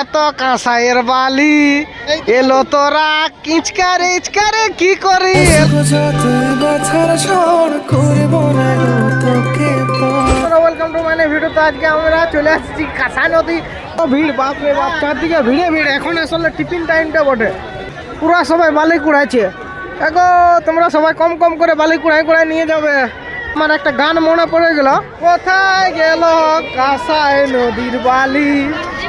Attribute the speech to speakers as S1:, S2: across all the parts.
S1: এত কাঁসাইয়ের বালি। এলো তোরা কিচকারে ইচকারে কি করি? মানে তো আজকে আমরা চলে আসছি নদী। ভিড়, বাপ রে বাপ, চারদিকে ভিড়ে ভিড়। এখন টিফিন টাইমটা বটে। পুরা সবাই বালি তোমরা সবাই কম কম করে বালি কুড়াই কুড়াই নিয়ে যাবে। আমার একটা গান মনে পড়ে গেল। কোথায় গেল কাঁসাই নদীর বালি?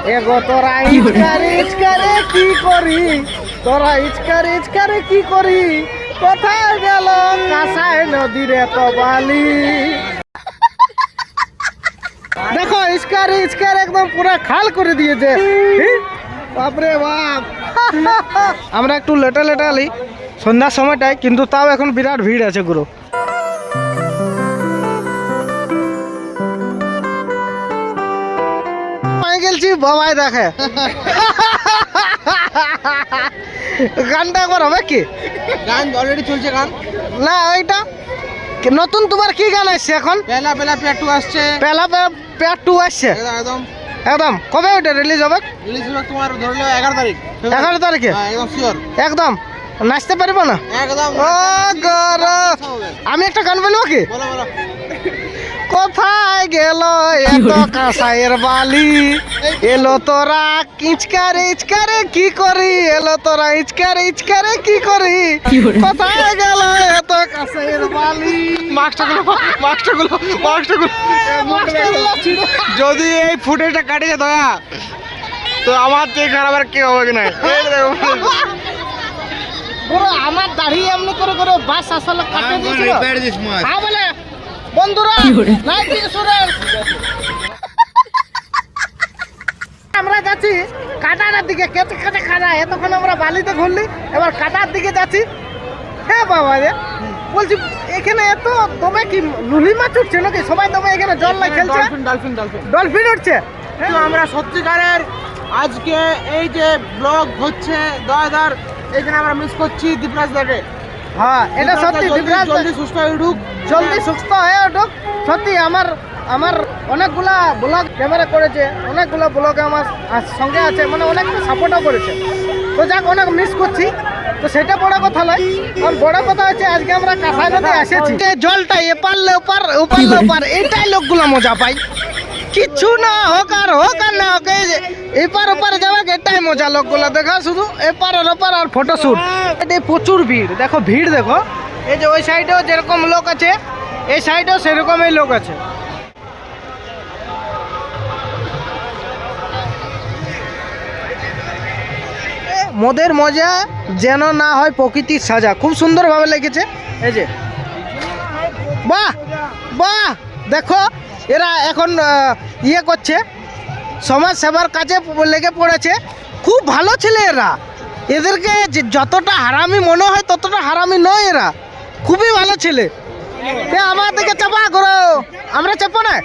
S1: এগো তোরা ইচকারে ইচকারে কি করি? তোরা ইচকারে ইচকারে কি করি? কোথায় গেল কাঁসাই নদীর এত বালি? দেখো ইস্কার ইস্কার একদম পুরো খাল করে দিয়েছে। বাপরে বাপ। আমরা একটু লেটা লেটালি সন্ধ্যার সময়টায় কিন্তু তাও এখন বিরাট ভিড় আছে গুরু। গেলছি বাবাই দেখে। গানটা একবার হবে কি?
S2: গান অলরেডি চলছে গান।
S1: না ওইটা নতুন তোমার কি গান আসছে এখন?
S2: পেলা পেলা পেটু আসছে।
S1: পেলা পেট টু আসছে।
S2: একদম একদম।
S1: কবে ওইটা রিলিজ হবে?
S2: রিলিজ হবে তোমার ধরলে এগারো তারিখ।
S1: এগারো তারিখে?
S2: হ্যাঁ, একদম শিওর
S1: একদম। নাচতে পারব না?
S2: একদম
S1: ও গর। আমি একটা গান বলব কি?
S2: বলো বলো।
S1: কোথায় গেল এত কাঁসাইয়ের বালি? এলো তোরা কিচকারে ইচকারে কি করি? এলো তোরা ইচকারে ইচকারে কি করি? কোথায় গেল এত কাঁসাইয়ের বালি?
S2: মাস্কটা গুলো মাস্কটা গুলো মাস্কটা গুলো যদি এই ফুটেজটা কাটিয়ে দয়া তো আমার থেকে খারাপ আর কি হবে কি না?
S1: পুরো আমার দাড়ি এমনি করে করে বাস আসলে কাটে দিয়েছিল। হ্যাঁ বলে বন্ধুরা আমরা যাচ্ছি কাটার দিকে কেটে কেটে কাটা। এতক্ষণ আমরা বালিতে ঘুরলি এবার কাটার দিকে যাচ্ছি। হ্যাঁ বাবা রে বলছি এখানে এত দমে কি লুলি মাছ উঠছে নাকি? সবাই দমে এখানে জল না খেলছে।
S2: ডলফিন ডলফিন ডলফিন
S1: ডলফিন উঠছে।
S2: তো আমরা সত্যিকারের আজকে এই যে ব্লগ হচ্ছে দয়াদার এখানে আমরা মিস করছি দীপরাজ দাকে।
S1: হ্যাঁ এটা সত্যি দিবরাজ
S2: জলদি সুস্থ হয়ে উঠুক।
S1: জলদি সুস্থ হয়ে উঠুক। সত্যি আমার আমার অনেকগুলা ব্লগ ক্যামেরা করেছে অনেকগুলো ব্লগ আমার সঙ্গে আছে মানে অনেকগুলো সাপোর্টও করেছে। তো যাক অনেক মিস করছি। তো সেটা বড় কথা নয় আর বড় কথা হচ্ছে আজকে আমরা নদী এসেছি। জলটা এপারলে ওপার ওপারলে ওপার এটাই লোকগুলো মজা পাই কিচ্ছু না হোক আর হোক আর না হোক এপার ওপার যাওয়া এটাই মজা লোকগুলো। দেখা শুধু এপার আর ওপার আর ফটোশ্যুট এটা প্রচুর ভিড় দেখো ভিড় দেখো। এই যে ওই সাইডেও যেরকম লোক আছে, এই সাইডেও সেরকমই লোক আছে। মদের মজা যেন না হয় প্রকৃতির সাজা। খুব সুন্দরভাবে লেগেছে। এই যে। বাহ! বাহ! দেখো, এরা এখন ইয়ে করছে। সমাজ সেবার কাজে লেগে পড়েছে। খুব ভালো ছেলে এরা। এদেরকে যতটা হারামি মনে হয়, ততটা হারামি নয় এরা। খুবই ভালো ছেলে। আমার দিকে চাপা করো আমরা চাপো না?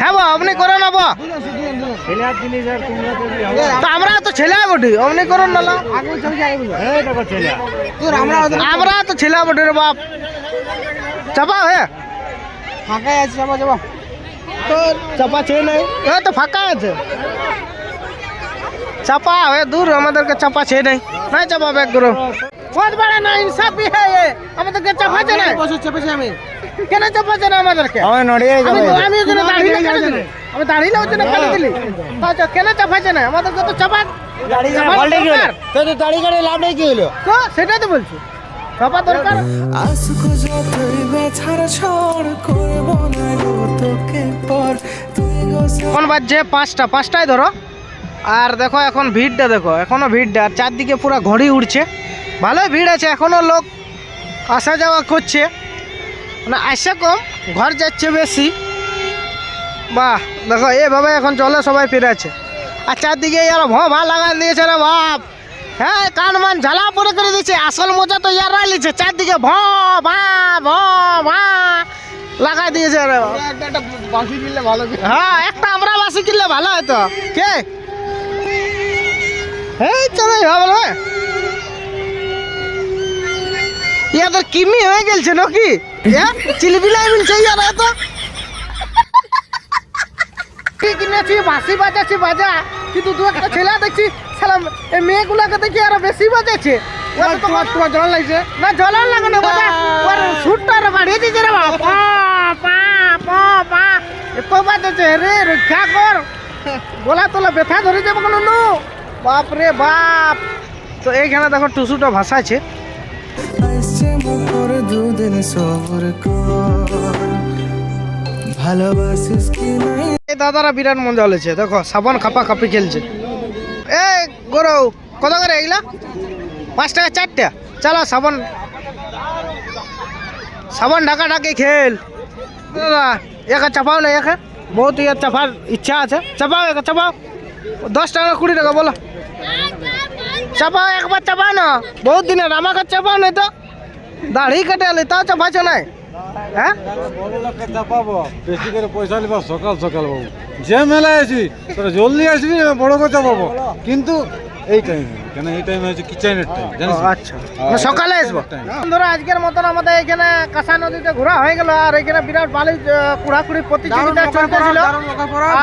S1: হ্যাঁ বা আপনি করে নেব তো আমরা তো ছেলে বটি অমনি করুন না
S2: আমরা
S1: তো ছেলে বটি রে বাপ। চাপা হে?
S2: ফাঁকাই আছি যাব যাব
S1: তো চাপা চেয়ে নেই? এ, তো ফাঁকা আছে। চাপা হয়ে দূর, আমাদেরকে চাপা চেয়ে নেই। নাই চাপা ব্যাগ করো বহুত বড় না ইনসাফি হে এ। আমাদেরকে চাপাচ্ছে না।
S2: বছর চেপেছি আমি।
S1: কেন চাপাচ্ছে না আমাদেরকে?
S2: আমি নড়িয়ে
S1: আমি আমি ওজন্য দাঁড়িয়ে কেন দিলি? আমি দাঁড়িয়ে ওজন্য কেন দিলি। তা তো কেন চাপাচ্ছে না? আমাদেরকে তো চাপা সেটাই তো বলছি। দরকার।
S3: যতই ব্যথার করব না তোকে পর।
S1: এখন বাজছে পাঁচটা। পাঁচটায় ধরো। আর দেখো এখন ভিড়টা দেখো। এখনও ভিড়টা। আর চারদিকে পুরো ঘড়ি উড়ছে। ভালোই ভিড় আছে এখনও লোক আসা যাওয়া করছে। মানে আসে কম ঘর যাচ্ছে বেশি। বাহ দেখো এভাবে এখন চলে সবাই ফিরেছে আর চারদিকে ইয়ার ভ ভা লাগা দিয়েছে রে বাপ। হ্যাঁ কান মান ঝালা পরে করে দিয়েছে আসল মজা তো ইয়ার লিছে চারদিকে ভ ভা ভ ভা লাগাই দিয়েছে রে
S2: বাসি ভালো
S1: হ্যাঁ একটা আমরা বাসি কিনলে ভালো হতো। কে? এই চলে ভাবলো ইয়াদের কিমি হয়ে গেছে নাকি? চিলিপিলাই মিলছে ইয়ার কি কিনেছি? বাজা। কিন্তু দু একটা ছেলে দেখছি এই মেয়েগুলোকে দেখি আরও বেশি বাজাচ্ছে। তো
S2: জল
S1: না বাড়িয়ে দিয়েছে বাজাচ্ছে, রে রক্ষা কর গলা তোলা ব্যথা ধরে যাবে কোনো নো। বাপ রে বাপ। তো এইখানে দেখো টুসুটা ভাসাচ্ছে
S3: আসছে দুদিন সবর ভালোবাসিস কি
S1: এই দাদারা বিরাট মজা হলেছে দেখো, সাবান খাপা খাপি খেলছে। এ, গরৌ, কত করে এগুলা? পাঁচ টাকা চারটা চলো, সাবান। সাবান ঢাকা ঢাকি খেল। দাদা, একা চাপাও না, একা বহুত ইয়ে চাপার ইচ্ছা আছে। চাপাও, একা চাপাও। দশ টাকা, কুড়ি টাকা, বলো। চাপাও, একবার চাপাও না। বহুত দিনের আমাকে চাপাও নাই তো। দাড়ি কেটে এলি তাও চাপাচ্ছ নাই? হ্যাঁ?
S4: চাপাবো বেশি করে পয়সা নিবা সকাল সকাল বাবু। যে মেলায় তোরা জলদি আসবি বড় করে চাপাবো কিন্তু এই টাইমে কেন এই টাইমে হচ্ছে কিচেনের টাইম জানিস?
S1: আচ্ছা। সকালে আসব। বন্ধুরা আজকের মতন আমাদের এখানে কাঁসা নদীতে ঘোরা হয়ে গেল আর এখানে বিরাট ভালো কুড়াকুড়ি প্রতিযোগিতা চলতেছিল।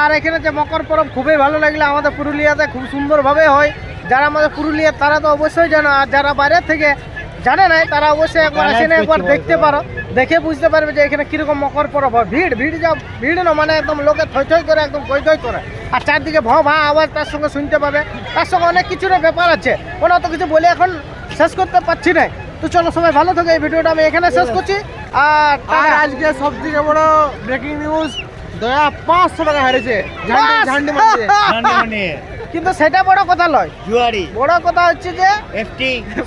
S1: আর এখানে যে মকর পরব খুবই ভালো লাগল। আমাদের পুরুলিয়াতে খুব সুন্দরভাবে হয়। যারা আমাদের পুরুলিয়া তারা তো অবশ্যই জানো আর যারা বাইরে থেকে জানে নাই তারা অবশ্যই একবার আসে না একবার দেখতে পারো। দেখে বুঝতে পারবে যে এখানে কীরকম মকর পরব। হয় ভিড় ভিড় যা ভিড় না মানে একদম লোকে থই থই করে একদম কই কই করে। আর চারদিকে ভ ভা আওয়াজ তার সঙ্গে শুনতে পাবে। তার সঙ্গে অনেক কিছুর ব্যাপার আছে। কোনো অত কিছু বলে এখন শেষ করতে পারছি না তো চলো সবাই ভালো থাকে এই ভিডিওটা আমি এখানে শেষ করছি। আর
S2: আর আজকে সব থেকে বড় ব্রেকিং নিউজ দয়া পাঁচশো টাকা হারিয়েছে। ঝান্ডি ঝান্ডি
S1: কিন্তু সেটা বড় কথা নয় জুয়ারি। বড় কথা হচ্ছে যে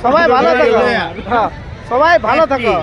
S1: সবাই ভালো থাকো। হ্যাঁ, সবাই ভালো থাকো।